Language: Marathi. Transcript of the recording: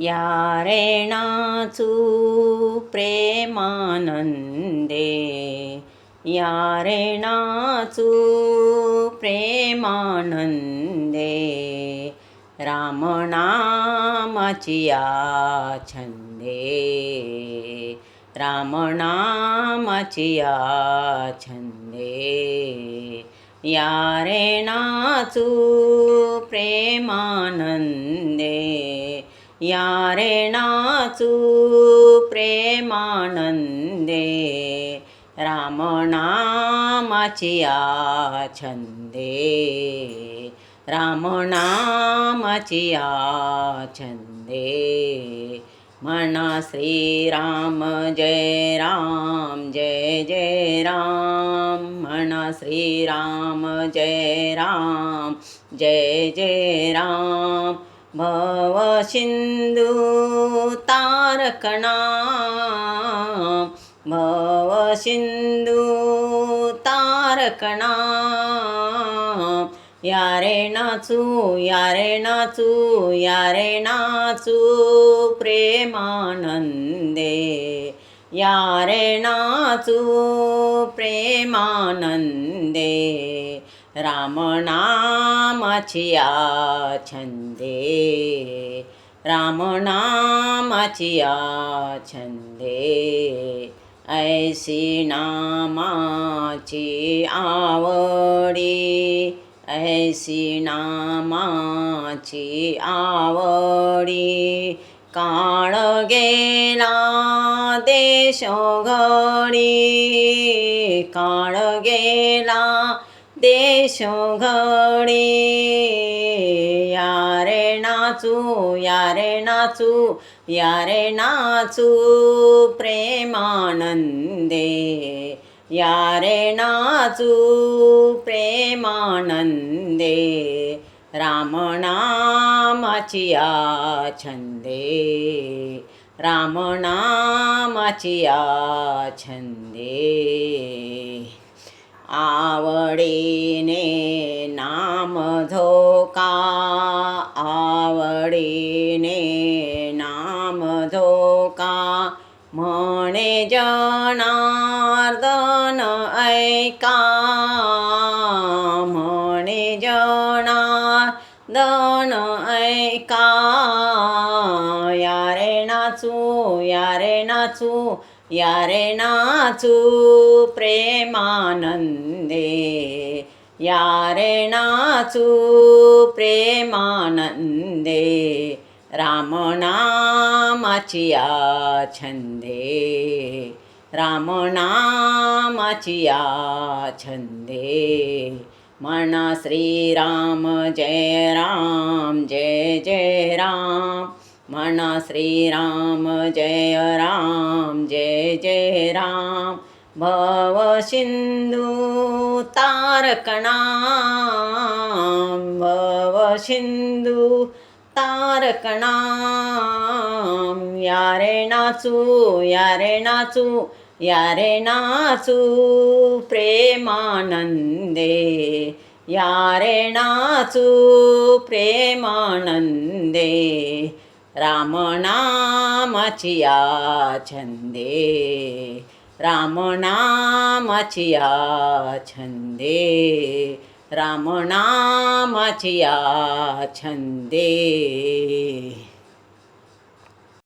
या रेणाचू प्रेमानंदे या रेणाचू प्रेमानंदे रामनामाची या छंदे रामनामाची छंदे या रेणाचू प्रेमानंद या रेणाचू प्रेमानंदे रामनामाची छंदे रामनामाची या छंदे म्हणा श्रीराम जय राम जय जय राम। म्हणा श्रीराम जय राम जय जय राम। भव सिंधू तारकणा। भव सिंधू तारकणा। यारे नाचू यारे नाचू यारे नाचू प्रेमानन्दे यारे नाचू प्रेमानन्दे रामनामाची या छंदे रामनामाची या छंदे ऐसी नामाची आवडी। ऐसी नामाची आवडी। काळ गेला देश घडी। काळ गेला देशो घडी या रे नाचू या रे नाचू या रे नाचू प्रेमानंदे या रे नाचू प्रेमानंदे रामनामाची छंदे रामनामाची या छंदे आवडीने नाम धोका. आवडीने नाम धोका. म्हणे जनार्दन ऐका. म्हणे जनार्दन ऐका. या रे नाचू या रे नाचू. यारे नाचू प्रेमानंदे यारे नाचू प्रेमानंदे रामनामाची छंदे रामनामाची या छंदे म्हणा श्रीराम जय राम जय जय राम। म्हणा श्रीराम जय राम जय जय राम। भव सिंधू तारकणाम भव सिंधू तारकणा या रे नाचू या रे नाचू या रे नाचू प्रेमानंदे या रे नाचू प्रेमानंदे रामनामाची या छंदे रामनामाची या छंदे रामनामाची या छंदे